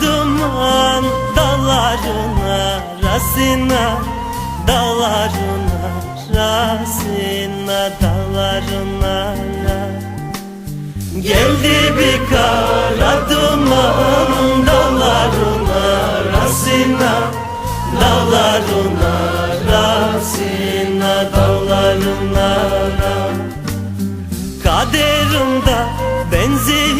duman Dallarına rasina Dallarına rasina Dallarına Geldi bir kara duman Dallarına rasina Dallarına rasina Dallarına Kaderimde benziyor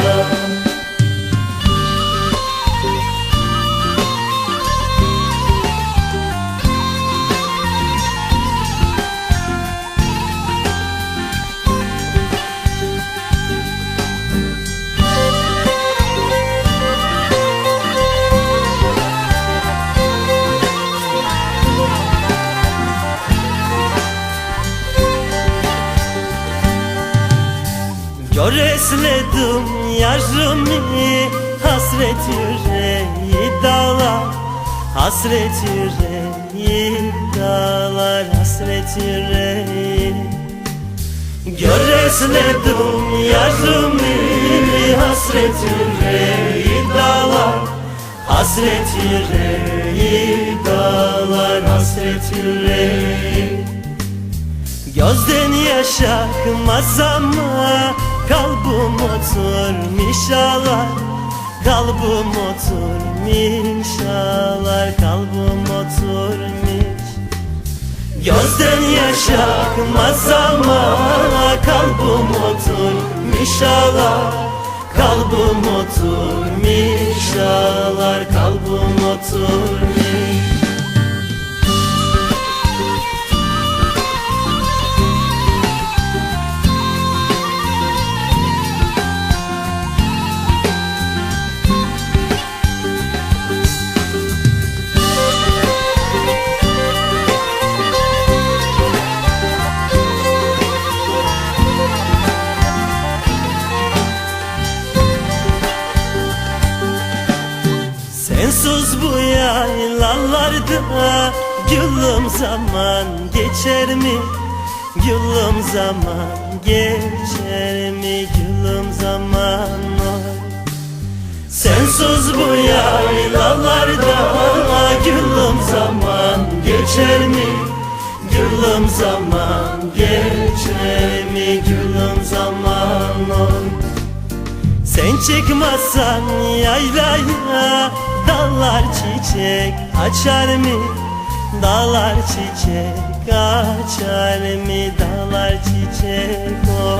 Göresledim yarımı Hasret yüreği dağlar Hasret yüreği dağlar Hasret yüreği. Göresledim yarımı Hasret yüreği dağlar Hasret yüreği dağlar Hasret yüreği. Gözden yaş akmaz ama Kalbim oturmuş ağlar Kalbim oturmuş ağlar Kalbim oturmuş. Gözden yaş akmaz ama Kalbim oturmuş ağlar Kalbim oturmuş ağlar Kalbim oturmuş yaylalarda Gülüm zaman geçer mi? Gülüm zaman geçer mi? Gülüm zaman oy Sensiz bu yaylalarda Gülüm zaman geçer mi? Gülüm zaman geçer mi? Gülüm zaman oy sen çıkmazsan yaylaya Dallar çiçek açar mı? Dağlar çiçek açar mı? Dağlar çiçek o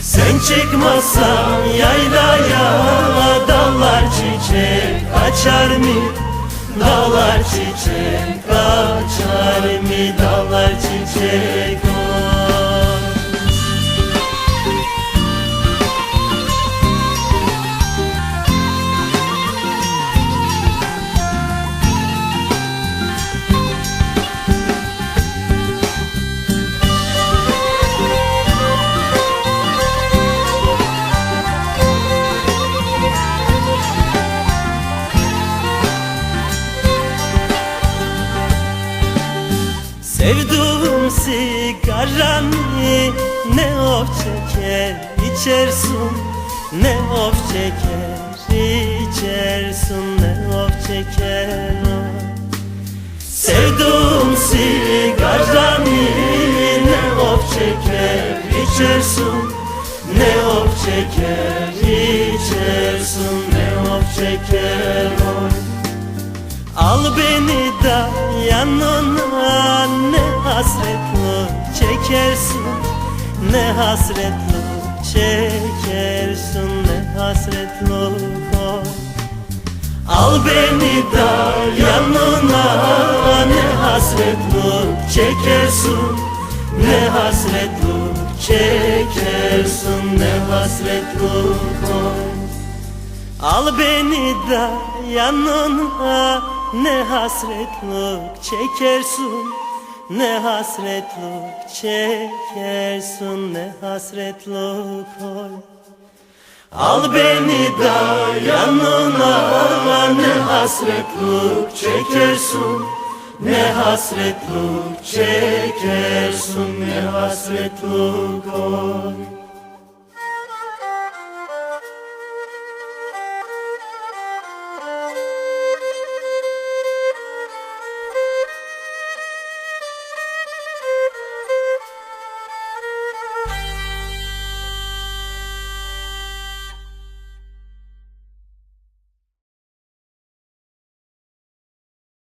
Sen çıkmazsan yaylaya Dallar çiçek açar mı? Dağlar çiçek açar mı? Dağlar çiçek Sevduğum sigaranı ne of çeker içersin Ne of çeker içersin ne of çeker. O Sevduğum sigaranı ne of çeker içersin Ne of çeker içersin ne of çeker Al beni da yanına ne hasretli çekersin Ne hasretli çekersin ne hasretli koy Al beni da yanına ne hasretli çekersin Ne hasretli çekersin ne hasretli koy Al beni da yanına ne hasretlik çekersin Ne hasretlik çekersin ne hasretlik oy. Al beni da yanına ne hasretlik çekersin Ne hasretlik çekersin ne hasretlik oy